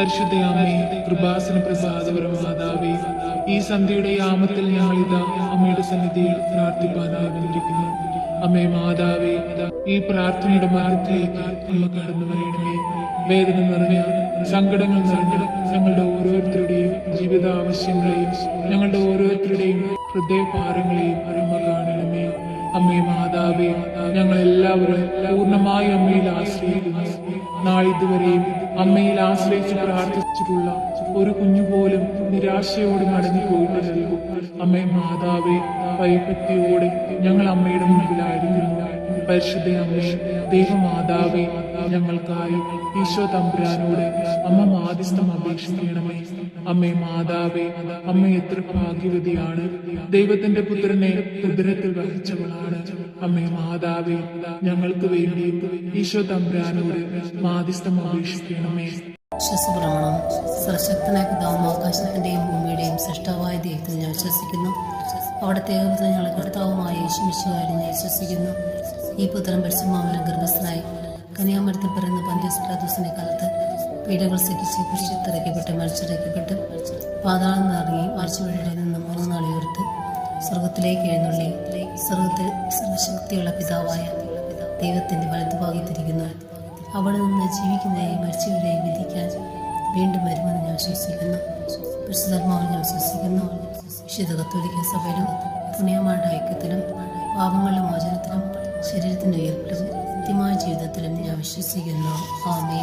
പരിശുദ്ധയാമേ കൃപാസന പ്രസാദപരം മാതാവേ ഈ സന്ധ്യയുടെ യാമത്തിൽ ഞങ്ങൾ ഇതാ അമ്മയുടെ സന്നിധിയിൽ പ്രാർത്ഥിപ്പാനായി അമ്മേ മാതാവേ ഈ പ്രാർത്ഥനയുടെ മാർഗത്തിലേക്ക് അമ്മ കടന്നു വരണമേ. വേദന നിറഞ്ഞ സങ്കടങ്ങൾ നിറഞ്ഞ ഞങ്ങളുടെ ഓരോരുത്തരുടെയും ജീവിത ആവശ്യങ്ങളെയും ഞങ്ങളുടെ ഓരോരുത്തരുടെയും ഹൃദയഭാരങ്ങളെയും അമ്മ കാണണമേ. അമ്മേ മാതാവേ ഞങ്ങൾ എല്ലാവരും പൂർണമായി അമ്മയിൽ ആശ്രയിക്കുന്നു. നാളിതുവരെയും അമ്മയിൽ ആശ്രയിച്ച് പ്രാർത്ഥിച്ചിട്ടുള്ള ഒരു കുഞ്ഞുപോലും നിരാശയോടെ നടന്നു പോയിട്ടില്ലല്ലോ അമ്മേ മാതാവേ ഭയഭക്തിയോടെ ഞങ്ങൾ അമ്മയുടെ മുൻപിലായിരിക്കുന്നു പരിശുദ്ധ അമ്മേ ദൈവമാതാവേ ഞങ്ങൾക്കായി ഈശോ തമ്പുരാനോട് അമ്മ മാധ്യസ്ഥം അപേക്ഷിക്കണമേ. അമ്മേ മാതാവേ അമ്മ എത്ര ഭാഗ്യവതിയാണ്. ദൈവത്തിന്റെ പുത്രനെ ഉദരത്തിൽ വഹിച്ചവളാണ്. അമ്മേ മാതാവേ ഞങ്ങൾക്ക് വേണ്ടി ഈശോ തമ്പുരാനോട് മാധ്യസ്ഥം അപേക്ഷിക്കണമേ. വിശ്വസപ്രമാണം സർശക്തനായ പിതാവും ആകാശത്തിന്റെയും ഭൂമിയുടെയും സൃഷ്ടാവായ ദൈവത്തിൽ ഞാൻ വിശ്വസിക്കുന്നു. അവിടുത്തെ ഏകപുത്ര ഞങ്ങളുടെ കർത്താവുമായ യേശുമിശുകാരി ഞാൻ വിശ്വസിക്കുന്നു. ഈ പുത്രൻ പരിശുമാമലം ഗർഭസ്ഥനായി കന്യാമരത്തിൽ പിറന്ന് പന്ത്യസ് പിലാദോസിന്റെ കാലത്ത് പീഡകൾ സഹിച്ച് കുരിശിത്തിറക്കപ്പെട്ട് മരിച്ചിറക്കപ്പെട്ട് പാതാളം നിറങ്ങി ആഴ്ചവഴിയുടെ നിന്ന് മൂന്ന് നാൾ ഉയർത്ത് സ്വർഗത്തിലേക്ക് എഴുന്നള്ളി. സ്വർഗത്തിൽ സർവശക്തിയുള്ള പിതാവായ ദൈവത്തിന്റെ വലതുഭാഗത്തിരിക്കുന്നു അവിടെ നിന്ന് ജീവിക്കുന്നതായി മരിച്ചവരെയും വിധിക്കാൻ വീണ്ടും വരുമെന്ന് ഞാൻ വിശ്വസിക്കുന്നു. പരിശുദ്ധാത്മാവിൽ ഞാൻ വിശ്വസിക്കുന്നു. വിശുദ്ധ കത്തോലിക്ക സഭയിലും പുണ്യമാരുടെ ഐക്യത്തിലും പാപങ്ങളുടെ മോചനത്തിലും ശരീരത്തിന്റെ ഉയർപ്പിലും കൃത്യമായ ജീവിതത്തിലും ഞാൻ വിശ്വസിക്കുന്നു. ആമേ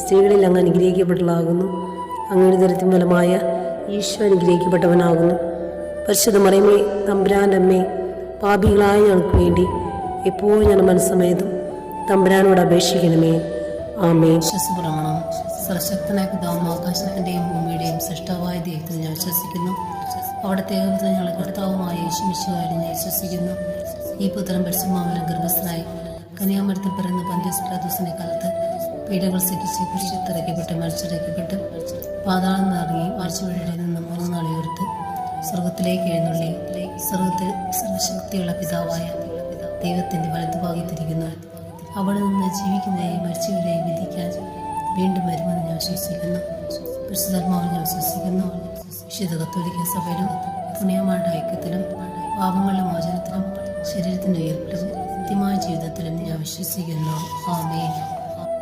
സ്ത്രീകളിൽ അങ്ങ് അനുഗ്രഹിക്കപ്പെട്ടതാകുന്നു അങ്ങയുടെ ദരിദ്രം ഫലമായ ഈശോ അനുഗ്രഹിക്കപ്പെട്ടവനാകുന്നു. പരിശുദ്ധ മറിയമ്മേ തമ്പുരാന്റെ അമ്മേ പാപികളായ ഞങ്ങൾക്ക് വേണ്ടി എപ്പോഴും ഞാൻ മനസ്സമയതും തമ്പുരാനോട് അപേക്ഷിക്കണമേ. ആമേ വിശ്വസപ്രമാണം സർശക്തനായ പിതാവും ആകാശത്തിന്റെയും ഭൂമിയുടെയും സൃഷ്ടാവായ ദൈവത്തിൽ ഞാൻ വിശ്വസിക്കുന്നു. അവിടുത്തെ ഏകപുത്ര ഞങ്ങളുടെ കർത്താവുമായ യേശുമിശുകാരി ഞാൻ വിശ്വസിക്കുന്നു. ഈ പുത്രം പരിശുമാമലം ഗർഭസ്ഥനായി കന്യാമരത്തിൽ പിറന്ന് പന്ത്യസ് പിലാദോസിന്റെ കാലത്ത് പീഡകൾ സഹിച്ച് കുരിശത്തിറക്കപ്പെട്ട് മരിച്ചിറക്കപ്പെട്ട് പാതാളം നിറങ്ങി ആഴ്ചവഴിയുടെ നിന്ന് മൂന്ന് ഉയർത്ത് സ്വർഗത്തിലേക്ക് എഴുന്നള്ളി. സ്വർഗത്തിൽ സർവശക്തിയുള്ള പിതാവായ ദൈവത്തിന്റെ വലതുഭാഗത്തിരിക്കുന്നു. അവിടെ നിന്ന് ജീവിക്കുന്നതായി മരിച്ചവരെയും വിധിക്കാൻ വീണ്ടും വരുമെന്ന് ഞാൻ വിശ്വസിക്കുന്നു. പരിശുദ്ധാത്മാവിൽ ഞാൻ വിശ്വസിക്കുന്നു. വിശുദ്ധ കത്തോലിക്ക സഭയിലും പുണ്യമാരുടെ ഐക്യത്തിലും പാപങ്ങളുടെ മോചനത്തിലും ശരീരത്തിന്റെ ഉയർപ്പിലും കൃത്യമായ ജീവിതത്തിലും ഞാൻ വിശ്വസിക്കുന്നു. ആമേ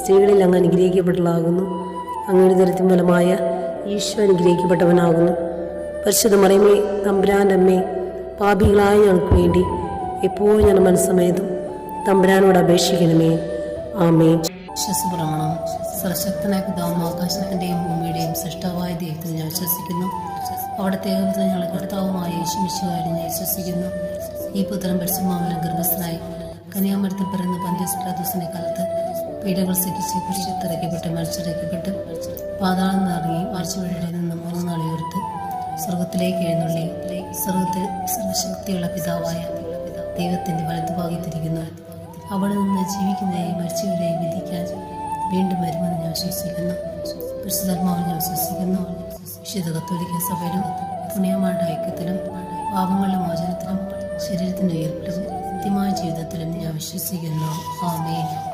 സ്ത്രീകളിൽ അങ്ങ് അനുഗ്രഹിക്കപ്പെട്ടതാകുന്നു അങ്ങയുടെ ദരിദ്രം ഫലമായ ഈശോ അനുഗ്രഹിക്കപ്പെട്ടവനാകുന്നു. പരിശുദ്ധ മറിയമേ തമ്പുരാന്റെ അമ്മേ പാപികളായ ഞങ്ങൾക്ക് വേണ്ടി എപ്പോഴും ഞാൻ മനസ്സമയതും തമ്പുരാനോട് അപേക്ഷിക്കണമേ. ആമേ വിശ്വസപ്രമാണം. സർശക്തനായ പിതാവും ആകാശത്തിന്റെയും ഭൂമിയുടെയും സൃഷ്ടാവായ ദൈവത്തിൽ ഞാൻ വിശ്വസിക്കുന്നു. അവിടുത്തെ ഏകപുത്രൻ ഞങ്ങളെ കർത്താവുമായ യേശുമിശുകാരി ഞാൻ വിശ്വസിക്കുന്നു. ഈ പുത്രം പരിശുമാവിലും ഗർഭസ്ഥനായി കന്യാമരത്തിൽ പിറന്ന് പന്ത്യസ്പ്രാദോസിനെ കാലത്ത് പീഡകൾ സഹിച്ച് കുരിശത്തിറക്കപ്പെട്ട് മത്സരക്കപ്പെട്ട് പാതാളം നിറങ്ങി ആഴ്ചവഴിയുടെ നിന്ന് മൂന്ന് നാളിയോർത്ത് സ്വർഗത്തിലേക്ക് എഴുന്നള്ളി. സ്വർഗത്തിൽ സർവശക്തിയുള്ള പിതാവായ ദൈവത്തിന്റെ വലതുഭാഗത്തിരിക്കുന്നു അവിടെ നിന്ന് ജീവിക്കുന്നതായി മരിച്ചവരെയും വിധിക്കാൻ വീണ്ടും വരുമെന്ന് ഞാൻ വിശ്വസിക്കുന്നു. പരിശുദ്ധാത്മാവിൽ ഞാൻ വിശ്വസിക്കുന്നു. വിശുദ്ധ കത്തോലിക്ക സഭയിലും പുണ്യമാരുടെ ഐക്യത്തിലും പാപങ്ങളുടെ മോചനത്തിലും ശരീരത്തിന്റെ ഉയർപ്പിലും നിത്യമായ ജീവിതത്തിലും ഞാൻ വിശ്വസിക്കുന്നു. ആമേൻ.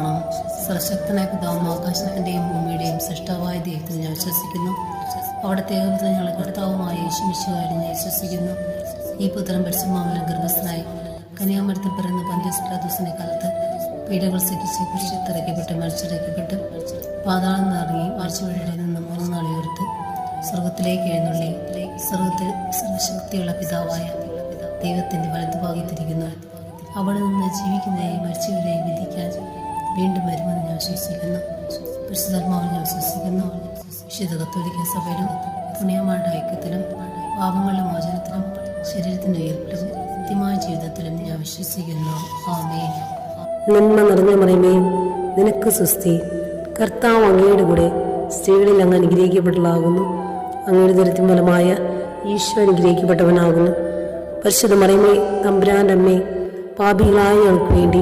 സർശക്തനായ പിതാവും ആകാശത്തിന്റെയും ഭൂമിയുടെയും സൃഷ്ടാവായ ദൈവത്തിൽ ഞാൻ വിശ്വസിക്കുന്നു. അവിടുത്തെ ഏകപുത്ര ഞങ്ങളെ കർത്താവുമായ യേശുമിശുകാരി ഞാൻ വിശ്വസിക്കുന്നു. ഈ പുത്രൻ പരിശുമാമലം ഗർഭസ്ഥനായി കന്യാമരത്തിൽ പിറന്ന പന്ത്യസ്പ്രാദൂസിന്റെ കാലത്ത് പീഡകൾ സഹിച്ച് കുരിശിത്തിറക്കപ്പെട്ട് മരിച്ചിറക്കപ്പെട്ട് പാതാളം നിറങ്ങി മരിച്ചുവഴിയുടെ നിന്ന് മൂന്ന് നാളെ ഉയർത്ത് സ്വർഗത്തിലേക്ക് എഴുന്നള്ളി. സ്വർഗത്തിൽ സർവശക്തിയുള്ള പിതാവായ ദൈവത്തിന്റെ വലതുഭാഗത്തിരിക്കുന്നു അവിടെ നിന്ന് ജീവിക്കുന്നതിനെയും മരിച്ചവരെയും വിധിക്കാൻ വീണ്ടും വരുമെന്ന് ഞാൻ വിശ്വസിക്കുന്നു. പരിശുദ്ധാത്മാവിൽ ഞാൻ വിശ്വസിക്കുന്നു. വിശുദ്ധ കത്തോലിക്ക സഭയിലും പുണ്യമാരുടെ ഐക്യത്തിലും പാപങ്ങളുടെ മോചനത്തിലും ശരീരത്തിന്റെ ഉയർപ്പിലും കൃത്യമായ ജീവിതത്തിലും ഞാൻ വിശ്വസിക്കുന്നു. ആമേ നന്മ നിറഞ്ഞ മറിയമേ നിനക്ക് സുസ്തി കർത്താവ് അങ്ങയുടെ കൂടെ സ്ത്രീകളിൽ അങ്ങ് അനുഗ്രഹിക്കപ്പെട്ടതാകുന്നു അങ്ങയുടെ ദരിദ്രം ഫലമായ ഈശോ അനുഗ്രഹിക്കപ്പെട്ടവനാകുന്നു. പരിശുദ്ധ മറിയമേ തമ്പുരാന്റെ അമ്മേ പാപികളായ ഞങ്ങൾക്ക് വേണ്ടി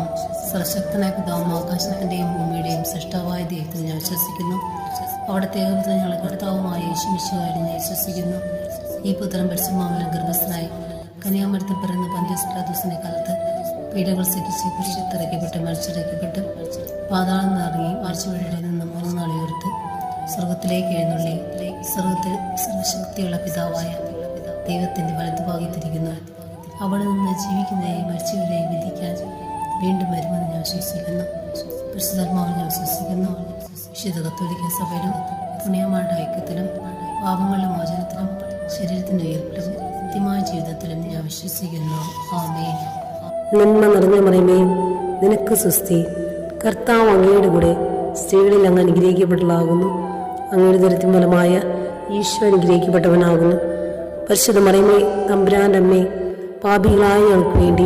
സർശക്തനായ പിതാവും ആകാശത്തിന്റെയും ഭൂമിയുടെയും സൃഷ്ടാവായ ദൈവത്തിൽ ഞാൻ വിശ്വസിക്കുന്നു. അവിടുത്തെ ഏകപുത്ര ഞങ്ങളുടെ കർത്താവുമായ യേശുമിശുകാരി ഞാൻ വിശ്വസിക്കുന്നു. ഈ പുത്രം പരിശുമാവലം ഗർഭസ്ഥനായി കന്യാമരത്തിൽ പിറന്ന് പന്ത്യസ്പ്രാദൂസിന്റെ കാലത്ത് പീഡകൾ സഹിച്ച് കുരിശിത്തിറക്കപ്പെട്ട് മരിച്ചിറക്കപ്പെട്ട് പാതാളം നിറങ്ങി മരിച്ചുവഴിയുടെ നിന്ന് മൂന്ന് നാളെ ഉയർത്ത് സ്വർഗത്തിലേക്ക് എഴുന്നള്ളി സ്വർഗത്തിൽ സർവശക്തിയുള്ള പിതാവായ ദൈവത്തിന്റെ വലതുഭാഗത്തിരിക്കുന്നു. അവിടെ നിന്ന് ജീവിക്കുന്നതിനെയും മരിച്ചവരെയും വിധിക്കാൻ വീണ്ടും വരുമെന്ന് ഞാൻ വിശ്വസിക്കുന്നു. പരിശുദ്ധാത്മാവിൽ ഞാൻ വിശ്വസിക്കുന്നു. വിശുദ്ധ കത്തോലിക്ക സഭയിലും പുണ്യമാരുടെ ഐക്യത്തിലും പാപങ്ങളുടെ മോചനത്തിലും ശരീരത്തിന്റെ ഉയർപ്പിലും കൃത്യമായ ജീവിതത്തിലും ഞാൻ വിശ്വസിക്കുന്നു. ആമേ നന്മ നിറഞ്ഞ മറിയമേ നിനക്ക് സുസ്തി കർത്താവ് അങ്ങയുടെ കൂടെ സ്ത്രീകളിൽ അങ്ങ് അനുഗ്രഹിക്കപ്പെട്ടതാകുന്നു അങ്ങയുടെ ദരിദ്രം ഫലമായ ഈശോ അനുഗ്രഹിക്കപ്പെട്ടവനാകുന്നു. പരിശുദ്ധ മറിയമേ തമ്പുരാന്റെ അമ്മേ പാപികളായ ഞങ്ങൾക്ക് വേണ്ടി